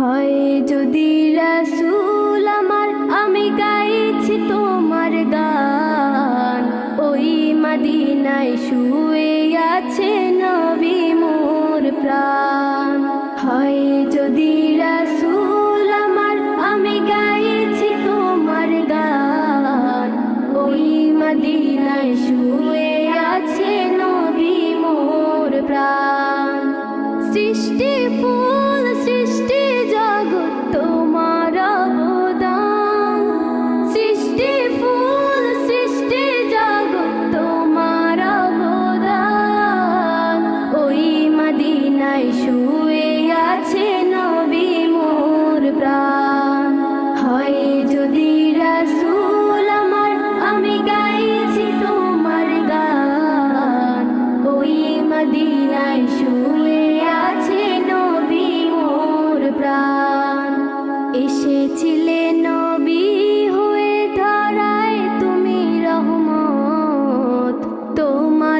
হয় যদি রাসূল আমার, আমি গাইছি তোমার গান। ওই মদিনায় শুয়ে আছে নবী মোর প্রাণ। হয় যদি রাসূল আমার, আমি গাইছি তোমার গান। ওই মদিনায় শুয়ে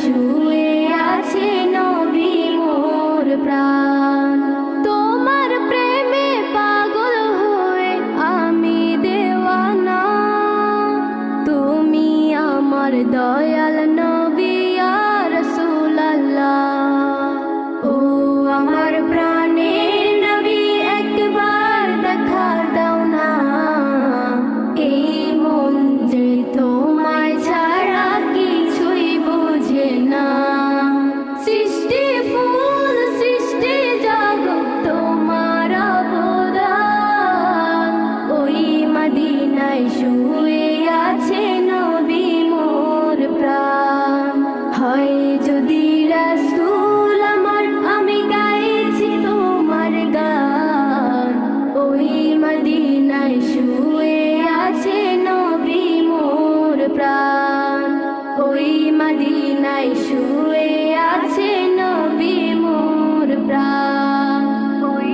শুয়ে আছে মোর প্রাণ। তোমার প্রেমে পাগল আমি তুমি আমার দয়াল বিছানায় শুয়ে আছে নবী মোর প্রাণ। হয় যদি রাসুল আমার, আমি গাইছি তোমার গান। ওই মদিনায় আছে নবী মোর প্রাণ। ওই মদিনায় আছে নবী মোর প্রাণ। ওই